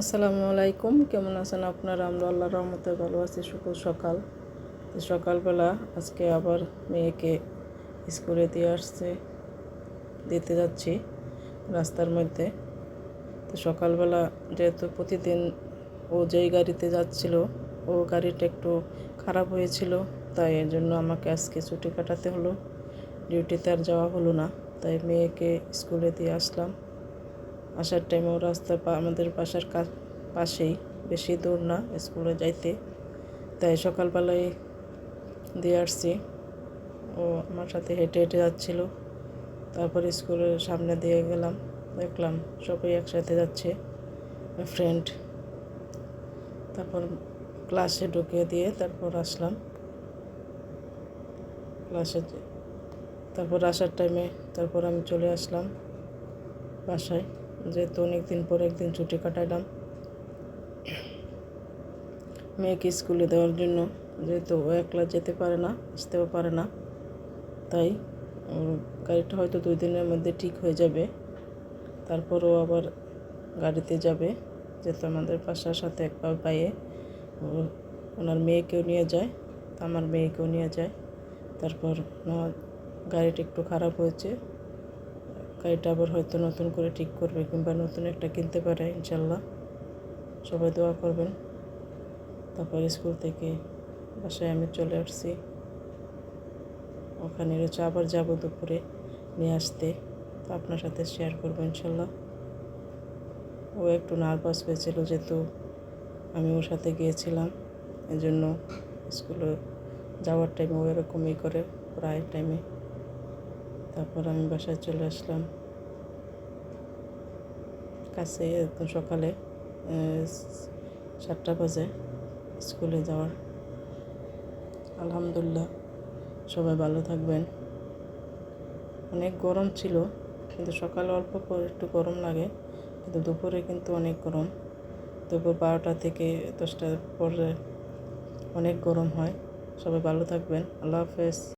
আসসালামু আলাইকুম। কেমন আছেন আপনারা? আমরা আল্লাহ রহমতে ভালো আছি। সকাল। তো সকালবেলা আজকে আবার মেয়েকে স্কুলে দিয়ে আসছে, দিতে যাচ্ছি রাস্তার মধ্যে। তো সকালবেলা যেহেতু প্রতিদিন ও যেই গাড়িতে যাচ্ছিল, ও গাড়িটা একটু খারাপ হয়েছিল, তাই এর জন্য আমাকে আজকে ছুটি কাটাতে হলো। ডিউটিতে আর যাওয়া হলো না। তাই মেয়েকে স্কুলে দিয়ে আসলাম। আসার টাইমেও রাস্তা পা- আমাদের বাসার পাশেই, বেশি দূর না, স্কুলে যাইতে। তাই সকালবেলায় দিয়ে আসছি। ও আমার সাথে হেঁটে হেঁটে যাচ্ছিল। তারপরে স্কুলের সামনে দিয়ে গেলাম, দেখলাম সবাই একসাথে যাচ্ছে ফ্রেন্ড তারপর ক্লাসে ঢুকিয়ে দিয়ে তারপর আসলাম। ক্লাসে তারপর আসার টাইমে তারপর আমি চলে আসলাম বাসায়। যেহেতু অনেক দিন পর একদিন ছুটি কাটাইলাম। মেয়েকে স্কুলে দেওয়ার জন্য যেহেতু ও একলা যেতে পারে না, আসতেও পারে না, তাই গাড়িটা হয়তো দুই দিনের মধ্যে ঠিক হয়ে যাবে। তারপরও আবার গাড়িতে যাবে, যেহেতু আমাদের বাসার সাথে এক পা পায়ে ওনার মেয়েকেও নিয়ে যায় আমার মেয়েকেও নিয়ে যায়। তারপর গাড়িটা একটু খারাপ হয়েছে গাড়িটা আবার হয়তো নতুন করে ঠিক করবে কিংবা নতুন একটা কিনতে পারে, ইনশাল্লাহ। সবাই দোয়া করবেন। তারপর স্কুল থেকে বাসায় আমি চলে আসছি। ওখানে রয়েছে আবার যাব দুপুরে নিয়ে আসতে। তো আপনার সাথে শেয়ার করব ইনশাল্লাহ। ও একটু নার্ভাস হয়েছিল যেহেতু আমি ওর সাথে গিয়েছিলাম। এই জন্য স্কুলে যাওয়ার টাইমে ও এরকমই করে, প্রায় টাইমে তারপর আমি বাসায় চলে আসলাম। কাছে একদম সকালে সাতটা বাজে স্কুলে যাওয়ার। আলহামদুলিল্লাহ, সবাই ভালো থাকবেন। অনেক গরম ছিল, কিন্তু সকালে অল্প একটু গরম লাগে, কিন্তু দুপুরে কিন্তু অনেক গরম। দুপুর বারোটা থেকে দশটার পরে অনেক গরম হয়। সবাই ভালো থাকবেন। আল্লাহ হাফেজ।